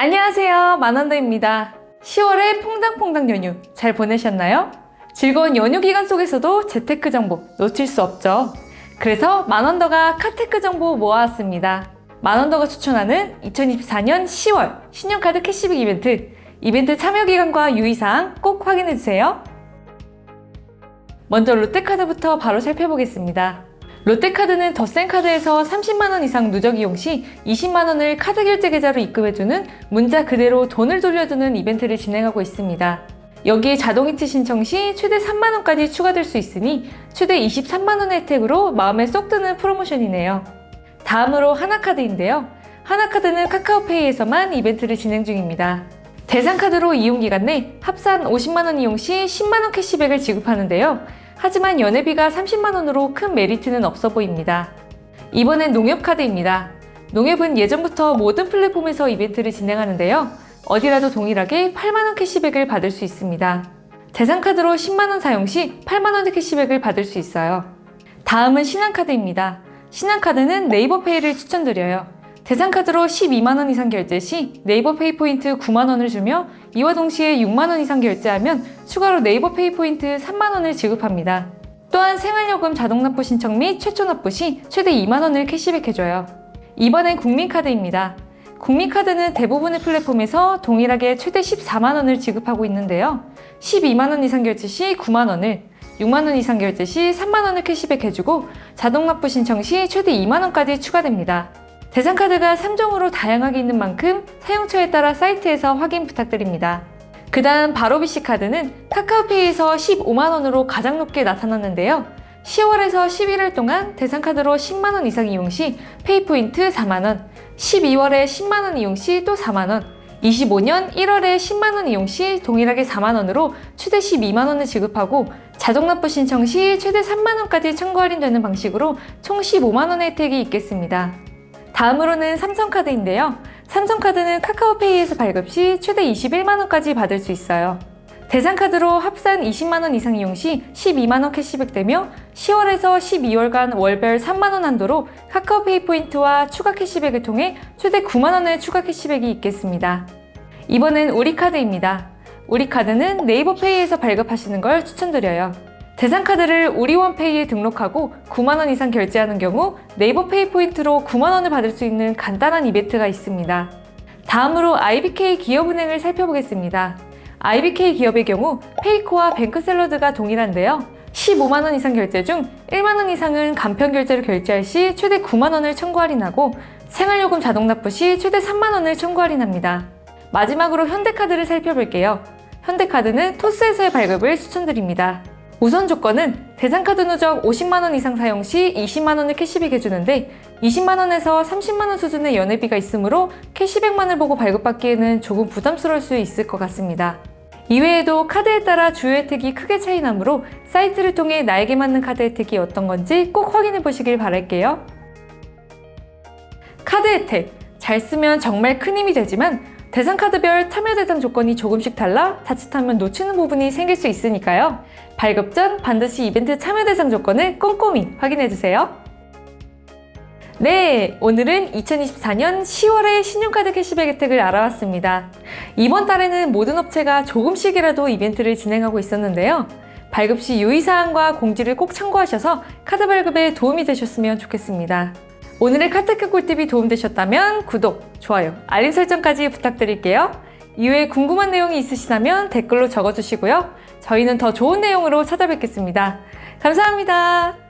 안녕하세요. 만원더입니다. 10월의 퐁당퐁당 연휴 잘 보내셨나요? 즐거운 연휴 기간 속에서도 재테크 정보 놓칠 수 없죠. 그래서 만원더가 카테크 정보 모아왔습니다. 만원더가 추천하는 2024년 10월 신용카드 캐시백 이벤트 이벤트 참여 기간과 유의사항 꼭 확인해주세요. 먼저 롯데카드부터 바로 살펴보겠습니다. 롯데카드는 덧센카드에서 30만원 이상 누적 이용 시 20만원을 카드 결제 계좌로 입금해주는 문자 그대로 돈을 돌려주는 이벤트를 진행하고 있습니다. 여기에 자동이체 신청 시 최대 3만원까지 추가될 수 있으니 최대 23만원의 혜택으로 마음에 쏙 드는 프로모션이네요. 다음으로 하나카드인데요. 하나카드는 카카오페이에서만 이벤트를 진행 중입니다. 대상카드로 이용기간 내 합산 50만원 이용 시 10만원 캐시백을 지급하는데요. 하지만 연회비가 30만원으로 큰 메리트는 없어 보입니다. 이번엔 농협카드입니다. 농협은 예전부터 모든 플랫폼에서 이벤트를 진행하는데요. 어디라도 동일하게 8만원 캐시백을 받을 수 있습니다. 대상카드로 10만원 사용 시 8만원의 캐시백을 받을 수 있어요. 다음은 신한카드입니다. 신한카드는 네이버페이를 추천드려요. 대상카드로 12만원 이상 결제 시 네이버 페이 포인트 9만원을 주며 이와 동시에 6만원 이상 결제하면 추가로 네이버 페이 포인트 3만원을 지급합니다. 또한 생활요금 자동 납부 신청 및 최초 납부 시 최대 2만원을 캐시백해줘요. 이번엔 국민카드입니다. 국민카드는 대부분의 플랫폼에서 동일하게 최대 14만원을 지급하고 있는데요. 12만원 이상 결제 시 9만원을, 6만원 이상 결제 시 3만원을 캐시백해주고 자동 납부 신청 시 최대 2만원까지 추가됩니다. 대상카드가 3종으로 다양하게 있는 만큼 사용처에 따라 사이트에서 확인 부탁드립니다. 그 다음 바로비시 카드는 카카오페이에서 15만원으로 가장 높게 나타났는데요. 10월에서 11월 동안 대상카드로 10만원 이상 이용 시 페이포인트 4만원, 12월에 10만원 이용 시 또 4만원, 25년 1월에 10만원 이용 시 동일하게 4만원으로 최대 12만원을 지급하고 자동 납부 신청 시 최대 3만원까지 청구 할인되는 방식으로 총 15만원의 혜택이 있겠습니다. 다음으로는 삼성카드인데요. 삼성카드는 카카오페이에서 발급 시 최대 21만원까지 받을 수 있어요. 대상카드로 합산 20만원 이상 이용 시 12만원 캐시백 되며 10월에서 12월간 월별 3만원 한도로 카카오페이 포인트와 추가 캐시백을 통해 최대 9만원의 추가 캐시백이 있겠습니다. 이번엔 우리카드입니다. 우리카드는 네이버페이에서 발급하시는 걸 추천드려요. 대상카드를 우리원페이에 등록하고 9만원 이상 결제하는 경우 네이버 페이 포인트로 9만원을 받을 수 있는 간단한 이벤트가 있습니다. 다음으로 IBK 기업은행을 살펴보겠습니다. IBK 기업의 경우 페이코와 뱅크샐러드가 동일한데요. 15만원 이상 결제 중 1만원 이상은 간편 결제로 결제할 시 최대 9만원을 청구 할인하고 생활요금 자동 납부 시 최대 3만원을 청구 할인합니다. 마지막으로 현대카드를 살펴볼게요. 현대카드는 토스에서의 발급을 추천드립니다. 우선 조건은 대상카드 누적 50만원 이상 사용 시 20만원을 캐시백 해주는데 20만원에서 30만원 수준의 연회비가 있으므로 캐시백만을 보고 발급받기에는 조금 부담스러울 수 있을 것 같습니다. 이외에도 카드에 따라 주요 혜택이 크게 차이 나므로 사이트를 통해 나에게 맞는 카드 혜택이 어떤 건지 꼭 확인해 보시길 바랄게요. 카드 혜택. 잘 쓰면 정말 큰 힘이 되지만 대상 카드별 참여 대상 조건이 조금씩 달라 자칫하면 놓치는 부분이 생길 수 있으니까요. 발급 전 반드시 이벤트 참여 대상 조건을 꼼꼼히 확인해 주세요. 네, 오늘은 2024년 10월의 신용카드 캐시백 혜택을 알아봤습니다. 이번 달에는 모든 업체가 조금씩이라도 이벤트를 진행하고 있었는데요. 발급 시 유의사항과 공지를 꼭 참고하셔서 카드 발급에 도움이 되셨으면 좋겠습니다. 오늘의 카테크 꿀팁이 도움되셨다면 구독, 좋아요, 알림 설정까지 부탁드릴게요. 이외에 궁금한 내용이 있으시다면 댓글로 적어주시고요. 저희는 더 좋은 내용으로 찾아뵙겠습니다. 감사합니다.